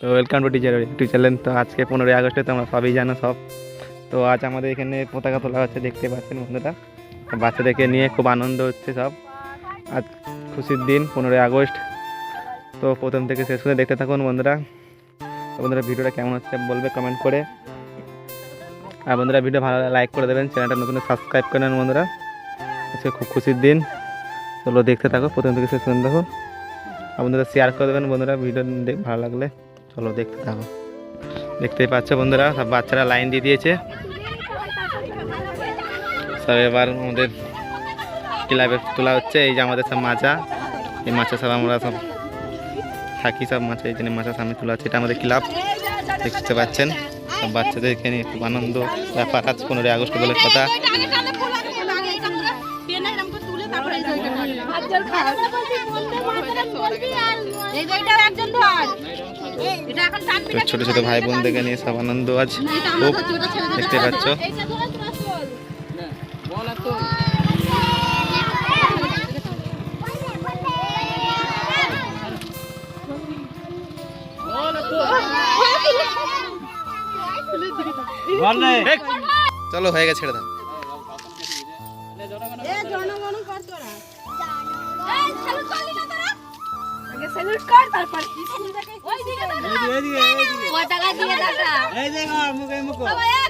তো welcome to teacher YouTube channel তো আজকে পনেরোই আগস্টে তোমরা সবই জানো সব। তো আজ আমাদের এখানে পতাকা তোলা হচ্ছে, দেখতে পাচ্ছেন বন্ধুরা। বাচ্চাদেরকে নিয়ে খুব আনন্দ হচ্ছে সব। আজ খুশির দিন, পনেরোই আগস্ট। তো প্রথম থেকে শেষ করে দেখতে থাকুন বন্ধুরা। বন্ধুরা, ভিডিওটা কেমন হচ্ছে বলবে কমেন্ট করে। আর বন্ধুরা, ভিডিও ভালো লাইক করে দেবেন, চ্যানেলটা নতুন সাবস্ক্রাইব করে নেন বন্ধুরা। আজকে খুব খুশির দিন। চলো দেখতে থাকো, প্রথম থেকে শেষ পর্যন্ত দেখো। আর বন্ধুরা শেয়ার করে দেবেন বন্ধুরা, ভিডিও ভালো লাগলে। চলো দেখতে থাকো। দেখতেই পাচ্ছ বন্ধুরা, সব বাচ্চারা লাইন দিয়ে দিয়েছে। সব এবার আমাদের ক্লাবে তোলা হচ্ছে, এই যে আমাদের সব মাচা। এই মাচা সব আমরা সব থাকি, সব মাচা, এই জন্য মাচা সামনে তোলা হচ্ছে। এটা আমাদের ক্লাব, দেখতে পাচ্ছেন? সব বাচ্চাদের এখানে খুব আনন্দ ব্যাপার আজ পনেরোই আগস্ট বলে কথা। তো ছোট ছোট ভাই বোনদেরকে নিয়ে সব আনন্দ আজ খুব দেখতে পাচ্ছ। চলো হয়ে গেছে ছেড়ে দাও। হিমাচল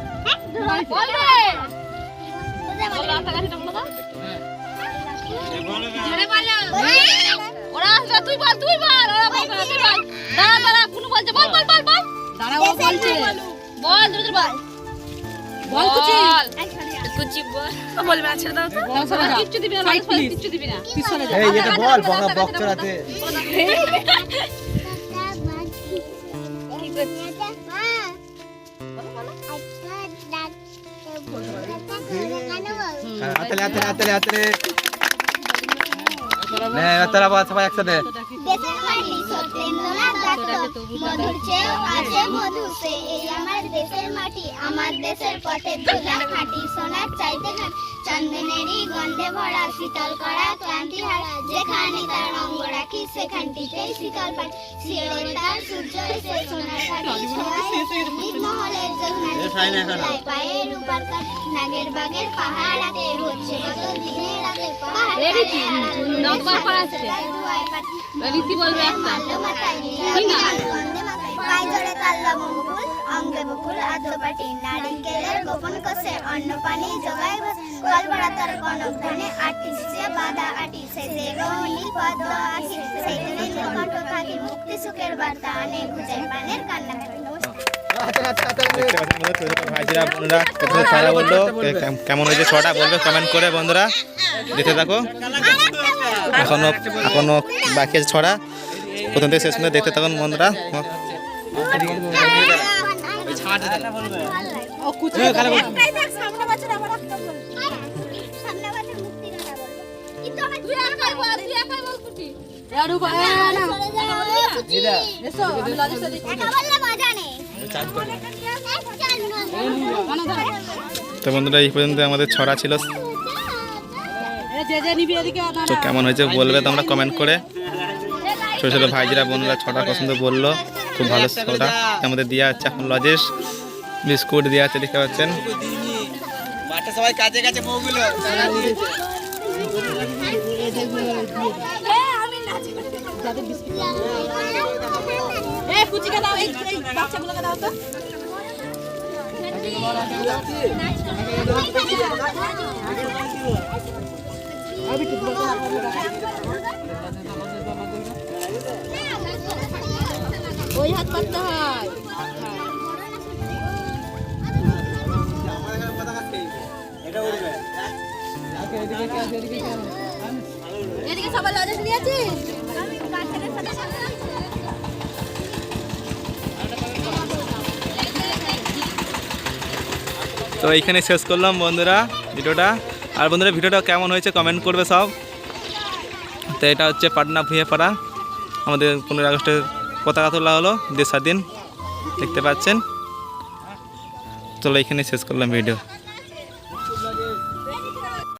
বল বকা হাতলে হাতলে হাতলে হাতলে নে তারা বল সবাই একসাথে। দেশের মাটি মধু মাটি আমার দেশের পথে ধুলা খাঁটি, সোনার চাইতে খান চন্দনেরই গন্ধে ভরা শীতল করা ক্লান্তি হারা যেখানে তার রঙ্গ রাখি সেখানটিতেই শীতল পাই শিওরে তার সূর্য এসে সোনার ছোঁয়ায় মহলের জগনাথ পায়ের উপর নাগের বাগের পাহাড়াতে হচ্ছে কত দিনে রাতে পাহাড় বলবে একটা। অঙ্গে বকুল আদ্যপাটি নারিকেলের গোপন কষে অন্ন পানি জোগায় বলল কেমন হয়েছে ছটা বলবে কমেন্ট করে বন্ধুরা দেখতে থাকো এখনও এখনও বাকি আছে ছড়া প্রথম থেকে শেষ দেখতে থাকুন বন্ধুরা ও কুচি সামনে বছর আবার একটা বলব। সামনে বছর মুক্তি কথা বলব। কিন্তু আমার এসো আমি দিচ্ছি একা বললে মজা নেই। তো বন্ধুরা এই পর্যন্ত আমাদের ছড়া ছিল। তো কেমন হয়েছে বলবে তোমরা কমেন্ট করে। ছোটো ছোটো ভাইজিরা বোনরা ছটা পছন্দ বলল। খুব ভালো ছটা আমাদের দেওয়া হচ্ছে এখন লজেস। বিস্কুট দেওয়া হচ্ছে দেখতে পাচ্ছেন। মাঠে সবাই বউগুলো এ ওই হাত পাততে হয়। তো এইখানে শেষ করলাম বন্ধুরা ভিডিওটা। আর বন্ধুরা, ভিডিওটা কেমন হয়েছে কমেন্ট করবে সব। তো এটা হচ্ছে পাটনা ভুঁইয়াপাড়া। আমাদের পনেরোই আগস্টের পতাকা তোলা হলো দেশ স্বাধীন দেখতে পাচ্ছেন। চলো এখানে শেষ করলাম ভিডিও